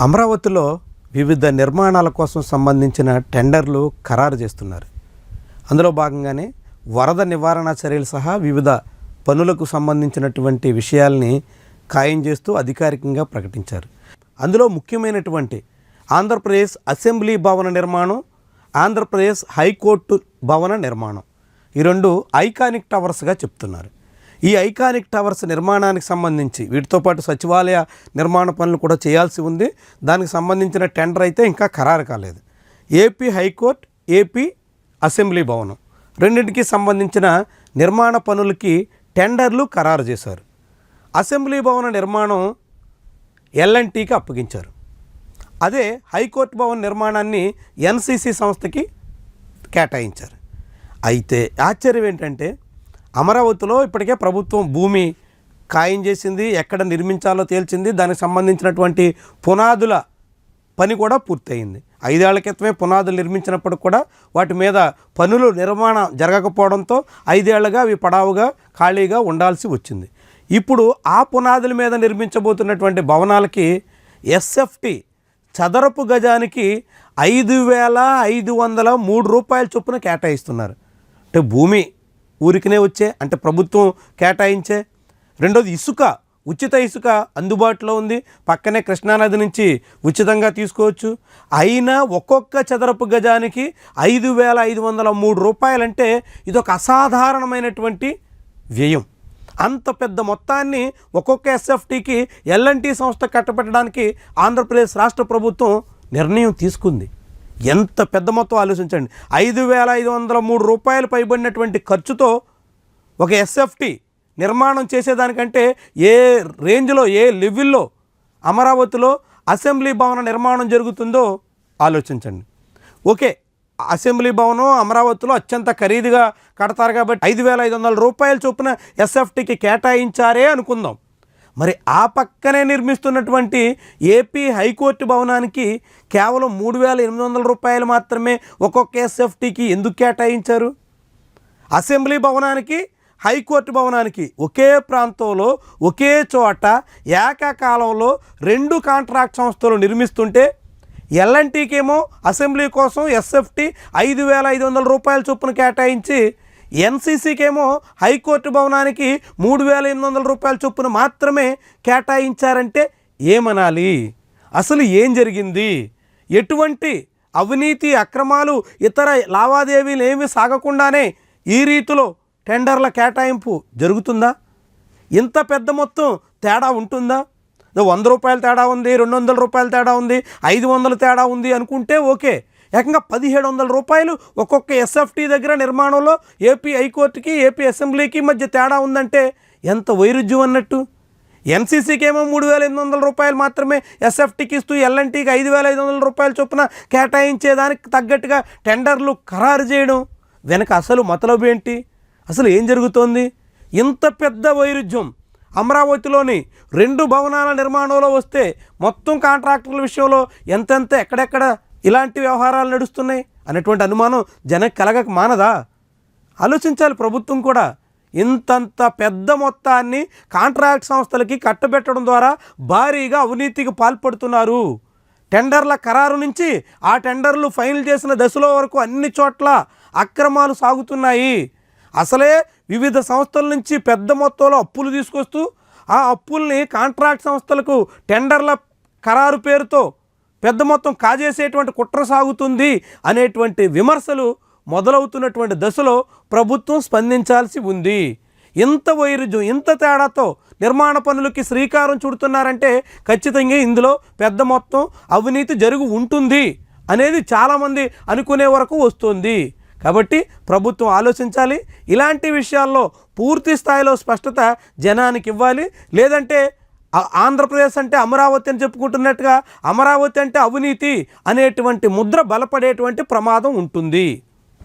అమరావతిలో వివిధ నిర్మాణాల కోసం సంబంధించిన టెండర్లు ఖరారు చేస్తున్నారు. అందులో భాగంగానే వరద నివారణ చర్యలు సహా వివిధ పనులకు సంబంధించినటువంటి విషయాల్ని ఖాయం చేస్తూ అధికారికంగా ప్రకటించారు. అందులో ముఖ్యమైనటువంటి ఆంధ్రప్రదేశ్ అసెంబ్లీ భవన నిర్మాణం ఆంధ్రప్రదేశ్ హైకోర్టు భవన నిర్మాణం ఈ రెండు ఐకానిక్ టవర్స్గా చెప్తున్నారు. ఈ ఐకానిక్ టవర్స్ నిర్మాణానికి సంబంధించి వీటితో పాటు సచివాలయ నిర్మాణ పనులు కూడా చేయాల్సి ఉంది. దానికి సంబంధించిన టెండర్ అయితే ఇంకా ఖరారు కాలేదు. ఏపీ హైకోర్టు ఏపీ అసెంబ్లీ భవనం రెండింటికి సంబంధించిన నిర్మాణ పనులకి టెండర్లు ఖరారు చేశారు. అసెంబ్లీ భవన నిర్మాణం ఎల్ఎన్టీకి అప్పగించారు. అదే హైకోర్టు భవన్ నిర్మాణాన్ని ఎన్సీసీ సంస్థకి కేటాయించారు. అయితే ఆశ్చర్యం ఏంటంటే అమరావతిలో ఇప్పటికే ప్రభుత్వం భూమి ఖాయం చేసింది ఎక్కడ నిర్మించాలో తేల్చింది దానికి సంబంధించినటువంటి పునాదుల పని కూడా పూర్తయింది. ఐదేళ్ళ క్రితమే పునాదులు నిర్మించినప్పుడు కూడా వాటి మీద పనులు నిర్మాణం జరగకపోవడంతో ఐదేళ్ళుగా అవి పడావుగా ఖాళీగా ఉండాల్సి వచ్చింది. ఇప్పుడు ఆ పునాదుల మీద నిర్మించబోతున్నటువంటి భవనాలకి ఎస్ఎఫ్టి చదరపు గజానికి ఐదు వేల ఐదు వందల మూడు రూపాయల చొప్పున కేటాయిస్తున్నారు. అంటే భూమి ఊరికనే వచ్చే అంటే ప్రభుత్వం కేటాయించే. రెండోది ఇసుక ఉచిత ఇసుక అందుబాటులో ఉంది. పక్కనే కృష్ణానది నుంచి ఉచితంగా తీసుకోవచ్చు. అయినా ఒక్కొక్క చదరపు గజానికి ఐదు వేల ఐదు వందల మూడు రూపాయలంటే ఇదొక అసాధారణమైనటువంటి వ్యయం. అంత పెద్ద మొత్తాన్ని ఒక్కొక్క ఎస్ఎఫ్టీకి ఎల్ఎన్టీ సంస్థ కట్టబెట్టడానికి ఆంధ్రప్రదేశ్ రాష్ట్ర ప్రభుత్వం నిర్ణయం తీసుకుంది. ఎంత పెద్ద మొత్తం ఆలోచించండి. ఐదు వేల ఐదు వందల మూడు రూపాయలు పైబడినటువంటి ఖర్చుతో ఒక ఎస్ఎఫ్టీ నిర్మాణం చేసేదానికంటే ఏ రేంజ్లో ఏ లెవెల్లో అమరావతిలో అసెంబ్లీ భవన నిర్మాణం జరుగుతుందో ఆలోచించండి. ఓకే అసెంబ్లీ భవనం అమరావతిలో అత్యంత ఖరీదుగా కడతారు కాబట్టి ఐదు వేల ఐదు వందల రూపాయల చొప్పున ఎస్ఎఫ్టీకి కేటాయించారే అనుకుందాం. మరి ఆ పక్కనే నిర్మిస్తున్నటువంటి ఏపీ హైకోర్టు భవనానికి కేవలం మూడు వేల ఎనిమిది వందల రూపాయలు మాత్రమే ఒక్కొక్క ఎస్ఎఫ్టీకి ఎందుకు కేటాయించారు? అసెంబ్లీ భవనానికి హైకోర్టు భవనానికి ఒకే ప్రాంతంలో ఒకే చోట ఏకకాలంలో రెండు కాంట్రాక్ట్ సంస్థలు నిర్మిస్తుంటే ఎల్ఎన్టీకేమో అసెంబ్లీ కోసం ఎస్ఎఫ్టీ ఐదు వేల ఐదు వందల రూపాయల చొప్పున కేటాయించి ఎన్సీసీకేమో హైకోర్టు భవనానికి మూడు వేల ఎనిమిది వందల రూపాయల చొప్పున మాత్రమే కేటాయించారంటే ఏమనాలి? అసలు ఏం జరిగింది? ఎటువంటి అవినీతి అక్రమాలు ఇతర లావాదేవీలు ఏమి సాగకుండానే ఈ రీతిలో టెండర్ల కేటాయింపు జరుగుతుందా? ఇంత పెద్ద మొత్తం తేడా ఉంటుందా? వంద రూపాయల తేడా ఉంది రెండు వందల రూపాయల తేడా ఉంది ఐదు వందల తేడా ఉంది అనుకుంటే ఓకే. ఏకంగా పదిహేడు వందల రూపాయలు ఒక్కొక్క ఎస్ఎఫ్టీ దగ్గర నిర్మాణంలో ఏపీ హైకోర్టుకి ఏపీ అసెంబ్లీకి మధ్య తేడా ఉందంటే ఎంత వైరుధ్యం అన్నట్టు? ఎన్సీసీకి ఏమో మూడు వేల ఎనిమిది వందల రూపాయలు మాత్రమే ఎస్ఎఫ్టీకి ఇస్తూ ఎల్ఎన్టీకి ఐదు వేల ఐదు వందల రూపాయల చొప్పున కేటాయించేదానికి తగ్గట్టుగా టెండర్లు ఖరారు చేయడం వెనక అసలు మతలబు ఏంటి? అసలు ఏం జరుగుతోంది? ఇంత పెద్ద వైరుధ్యం అమరావతిలోని రెండు భవనాల నిర్మాణంలో వస్తే మొత్తం కాంట్రాక్టర్ల విషయంలో ఎంతెంత ఎక్కడెక్కడ ఇలాంటి వ్యవహారాలు నడుస్తున్నాయి అనేటువంటి అనుమానం జనకు కలగక మానదా? ఆలోచించాలి ప్రభుత్వం కూడా. ఇంతంత పెద్ద మొత్తాన్ని కాంట్రాక్ట్ సంస్థలకి కట్టబెట్టడం ద్వారా భారీగా అవినీతికి పాల్పడుతున్నారు. టెండర్ల ఖరారు నుంచి ఆ టెండర్లు ఫైనల్ చేసిన దశలో వరకు అన్ని చోట్ల అక్రమాలు సాగుతున్నాయి. అసలే వివిధ సంస్థల నుంచి పెద్ద మొత్తంలో అప్పులు తీసుకొస్తూ ఆ అప్పుల్ని కాంట్రాక్ట్ సంస్థలకు టెండర్ల ఖరారు పేరుతో పెద్ద మొత్తం కాజేసేటువంటి కుట్ర సాగుతుంది అనేటువంటి విమర్శలు మొదలవుతున్నటువంటి దశలో ప్రభుత్వం స్పందించాల్సి ఉంది. ఇంత వైరుధ్యం ఇంత తేడాతో నిర్మాణ పనులకి శ్రీకారం చుడుతున్నారంటే ఖచ్చితంగా ఇందులో పెద్ద మొత్తం అవినీతి జరుగు ఉంటుంది అనేది చాలామంది అనుకునే వరకు వస్తుంది. కాబట్టి ప్రభుత్వం ఆలోచించాలి ఇలాంటి విషయాల్లో పూర్తి స్థాయిలో స్పష్టత జనానికి ఇవ్వాలి లేదంటే ఆంధ్రప్రదేశ్ అంటే అమరావతి అని చెప్పుకుంటున్నట్టుగా అమరావతి అంటే అవినీతి అనేటువంటి ముద్ర బలపడేటువంటి ప్రమాదం ఉంటుంది.